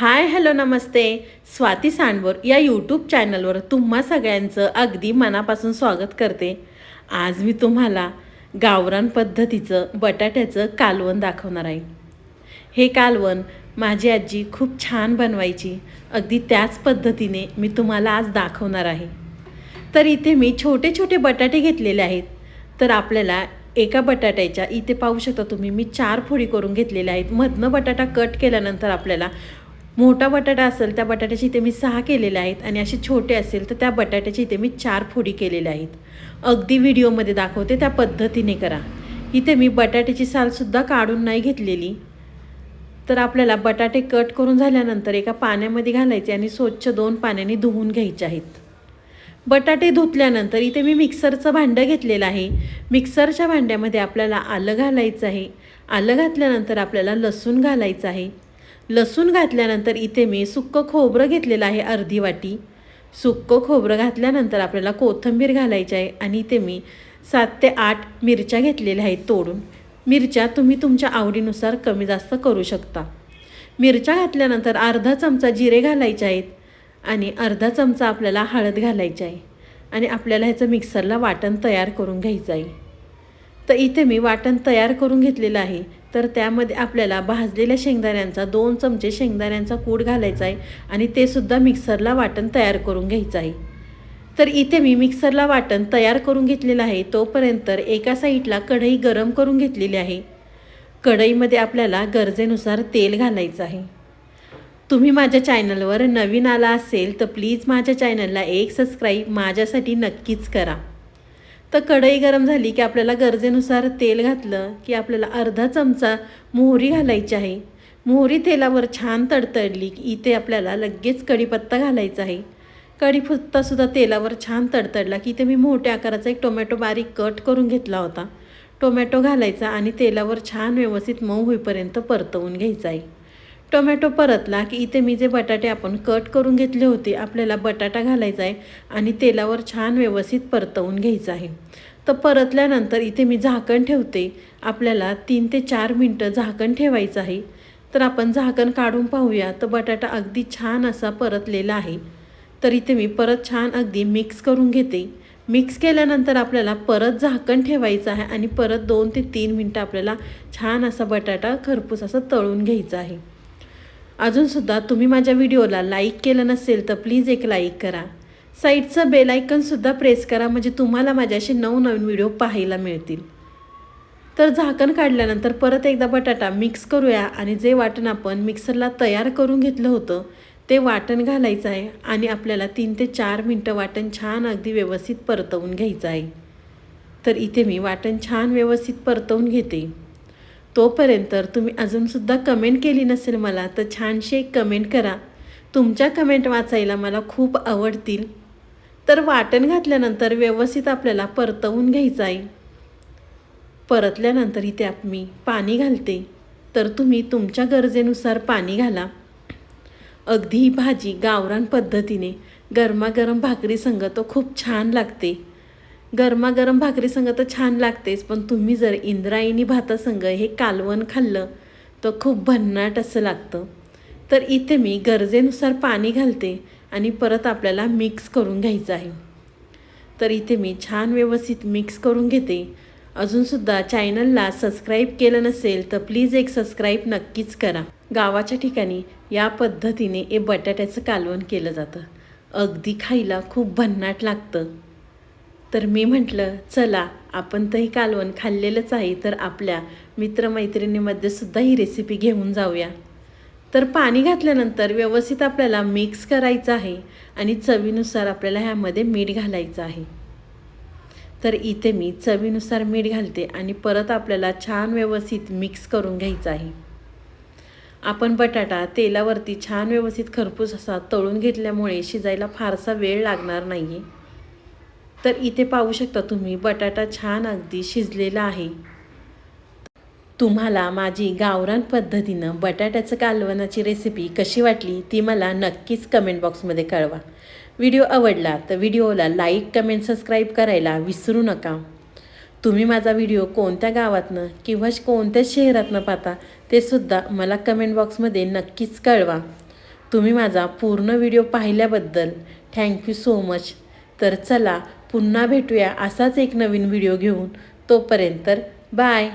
Hi hello नमस्ते. स्वाती सांडवर या YouTube चॅनलवर तुम्हा सगळ्यांचं अगदी मनापासून स्वागत करते. आज मी तुम्हाला गावरान पद्धतीचं बटाट्याचं कालवण दाखवणार आहे. हे कालवण माझी आजी खूप छान बनवायची. अगदी त्याच पद्धतीने मी तुम्हाला आज दाखवणार आहे. तर इथे मी छोटे छोटे बटाटे घेतलेले आहेत. तर आपल्याला एका बटाट्याच्या इथे पाहू शकता तुम्ही मी चार फोडी करून घेतलेल्या आहेत. मधनं बटाटा कट केल्यानंतर आपल्याला मोठा बटाटा असेल त्या बटाट्याची इथे मी सहा केलेल्या आहेत आणि असे छोटे असेल तर त्या बटाट्याची इथे मी चार फोडी केलेल्या आहेत. अगदी व्हिडिओमध्ये दाखवते त्या पद्धतीने करा. इथे मी बटाट्याची सालसुद्धा काढून नाही घेतलेली. तर आपल्याला बटाटे कट करून झाल्यानंतर एका पाण्यामध्ये घालायचे आणि स्वच्छ दोन पाण्याने धुवून घ्यायचे आहेत. बटाटे धुतल्यानंतर इथे मी मिक्सरचं भांडं घेतलेलं आहे. मिक्सरच्या भांड्यामध्ये आपल्याला आलं घालायचं आहे. आलं घातल्यानंतर आपल्याला लसूण घालायचं आहे. लसूण घातल्यानंतर इथे मी सुक्कं खोबरं घेतलेलं आहे अर्धी वाटी. सुक्कं खोबरं घातल्यानंतर आपल्याला कोथिंबीर घालायची आहे आणि इथे मी सात ते आठ मिरच्या घेतलेल्या आहेत तोडून. मिरच्या तुम्ही तुमच्या आवडीनुसार कमी जास्त करू शकता. मिरच्या घातल्यानंतर अर्धा चमचा जिरे घालायचे आहेत आणि अर्धा चमचा आपल्याला हळद घालायची आहे आणि आपल्याला ह्याचं मिक्सरला वाटण तयार करून घ्यायचं आहे. तर इथे मी वाटण तयार करून घेतलेलं आहे. तर त्यामध्ये आपल्याला भाजलेल्या शेंगदाण्यांचा दोन चमचे शेंगदाण्यांचा कूड घालायचा आहे आणि ते सुद्धा मिक्सरला वाटण तयार करून घ्यायचं आहे. तर इथे मी मिक्सरला वाटण तयार करून घेतलेलं आहे. तोपर्यंत एका साईडला कढई गरम करून घेतलेली आहे. कढईमध्ये आपल्याला गरजेनुसार तेल घालायचं आहे. तुम्ही माझ्या चॅनलवर नवीन आला असेल तर प्लीज माझ्या चॅनलला एक सबस्क्राईब माझ्यासाठी नक्कीच करा. तर कढई गरम झाली की आपल्याला गरजेनुसार तेल घातलं की आपल्याला अर्धा चमचा मोहरी घालायची आहे. मोहरी तेलावर छान तडतडली की इथे आपल्याला लगेच कढीपत्ता घालायचा आहे. कढीपत्तासुद्धा तेलावर छान तडतडला की इथे मी मोठ्या आकाराचा एक टोमॅटो बारीक कट करून घेतला होता. टोमॅटो घालायचा आणि तेलावर छान व्यवस्थित मऊ होईपर्यंत परतवून घ्यायचा आहे. टोमॅटो परतला की इथे मी जे बटाटे आपण कट करून घेतले होते आपल्याला बटाटा घालायचा आहे आणि तेलावर छान व्यवस्थित परतवून घ्यायचं आहे. तर परतल्यानंतर इथे मी झाकण ठेवते. आपल्याला तीन ते चार मिनटं झाकण ठेवायचं आहे. तर आपण झाकण काढून पाहूया. तर बटाटा अगदी छान असा परतलेला आहे. तर इथे मी परत छान अगदी मिक्स करून घेते. मिक्स केल्यानंतर आपल्याला परत झाकण ठेवायचं आहे आणि परत दोन ते तीन मिनटं आपल्याला छान असा बटाटा खरपूस असं तळून घ्यायचा आहे. अजूनसुद्धा तुम्ही माझ्या व्हिडिओला लाईक केलं नसेल तर प्लीज एक लाईक करा. साईडचं बेल आयकनसुद्धा प्रेस करा म्हणजे तुम्हाला माझ्याशी नवनवीन व्हिडिओ पाहायला मिळतील. तर झाकण काढल्यानंतर परत एकदा बटाटा मिक्स करूया आणि जे वाटण आपण मिक्सरला तयार करून घेतलं होतं ते वाटण घालायचं आहे आणि आपल्याला तीन ते चार मिनटं वाटण छान अगदी व्यवस्थित परतवून घ्यायचं आहे. तर इथे मी वाटण छान व्यवस्थित परतवून घेते. तोपर्यंत तुम्ही अजूनसुद्धा कमेंट केली नसेल मला तर छानशी एक कमेंट करा. तुमच्या कमेंट वाचायला मला खूप आवडतील. तर वाटण घातल्यानंतर व्यवस्थित आपल्याला परतवून घ्यायचं आहे. परतल्यानंतर इथे आप मी पाणी घालते. तर तुम्ही तुमच्या गरजेनुसार पाणी घाला. अगदी ही भाजी गावरान पद्धतीने गरमागरम भाकरीसंग तो खूप छान लागते. गरमागरम भाकरी संग तर छान लागतेच पण तुम्ही जर इंद्रायणी भातासंग हे कालवण खाल्लं तर खूप भन्नाट असं लागतं. तर इथे मी गरजेनुसार पाणी घालते आणि परत आपल्याला मिक्स करून घ्यायचं आहे. तर इथे मी छान व्यवस्थित मिक्स करून घेते. अजूनसुद्धा चॅनलला सबस्क्राईब केलं नसेल तर प्लीज एक सबस्क्राईब नक्कीच करा. गावाच्या ठिकाणी या पद्धतीने हे बटाट्याचं कालवण केलं जातं. अगदी खायला खूप भन्नाट लागतं. तर मी म्हटलं चला आपण तर ही कालवण खाल्लेलंच आहे तर आपल्या मित्रमैत्रिणीमध्ये सुद्धा ही रेसिपी घेऊन जाऊया. तर पाणी घातल्यानंतर व्यवस्थित आपल्याला मिक्स करायचं आहे आणि चवीनुसार आपल्याला ह्यामध्ये मीठ घालायचं आहे. तर इथे मी चवीनुसार मीठ घालते आणि परत आपल्याला छान व्यवस्थित मिक्स करून घ्यायचं आहे. आपण बटाटा तेलावरती छान व्यवस्थित खरपूस असा तळून घेतल्यामुळे शिजायला फारसा वेळ लागणार नाही आहे तर इथे पाहू शकता तुम्ही बटाटा छान अगदी शिजलेला आहे. तुम्हाला माझी गावरान पद्धतीनं बटाट्याचं कालवणाची रेसिपी कशी वाटली ती मला नक्कीच कमेंट बॉक्समध्ये कळवा. व्हिडिओ आवडला तर व्हिडिओला लाईक कमेंट सबस्क्राईब करायला विसरू नका. तुम्ही माझा व्हिडिओ कोणत्या गावातनं किंवा कोणत्या शहरातनं पाहता ते सुद्धा मला कमेंट बॉक्समध्ये नक्कीच कळवा. तुम्ही माझा पूर्ण व्हिडिओ पाहिल्याबद्दल थँक्यू सो मच तर चला पुन्हा भेटूया असाच एक नवीन व्हिडिओ घेऊन. तोपर्यंत बाय